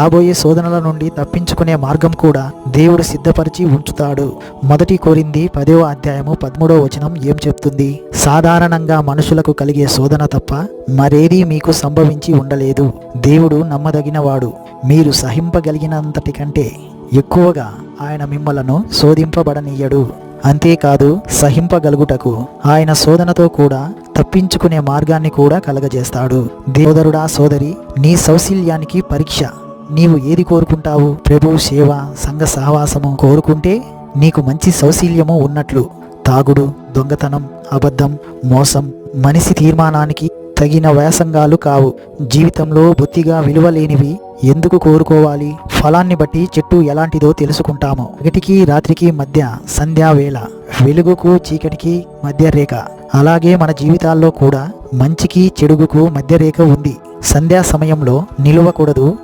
రాబోయే శోధనల నుండి తప్పించుకునే మార్గం కూడా దేవుడు సిద్ధపరిచి ఉంచుతాడు. మొదటి కోరింది పదవ అధ్యాయము పదమూడవ వచనం ఏం చెప్తుంది? సాధారణంగా మనుషులకు కలిగే శోధన తప్ప మరేదీ మీకు సంభవించి ఉండలేదు. దేవుడు నమ్మదగినవాడు. మీరు సహింపగలిగినంతటి కంటే ఎక్కువగా ఆయన మిమ్మలను శోధింపబడనీయడు. అంతేకాదు సహింపగలుగుటకు ఆయన శోధనతో కూడా తప్పించుకునే మార్గాన్ని కూడా కలగజేస్తాడు. దేవదరుడా సోదరి నీ సౌశీల్యానికి పరీక్ష. నీవు ఏది కోరుకుంటావు? ప్రభు సేవ సంఘ సహవాసము కోరుకుంటే నీకు మంచి సౌశీల్యము ఉన్నట్లు. తాగుడు దొంగతనం అబద్ధం మోసం మనిషి తీర్మానానికి తగిన వ్యాసంగాలు కావు. జీవితంలో బొత్తిగా విలువలేనివి ఎందుకు కోరుకోవాలి? ఫలాన్ని బట్టి చెట్టు ఎలాంటిదో తెలుసుకుంటాము. ఒకటికి రాత్రికి మధ్య సంధ్యావేళ వెలుగుకు చీకటికి మధ్య రేఖ అలాగే మన జీవితాల్లో కూడా మంచికి చెడుగుకు మధ్య రేఖ ఉంది. సంధ్యా సమయంలో నిలవకూడదు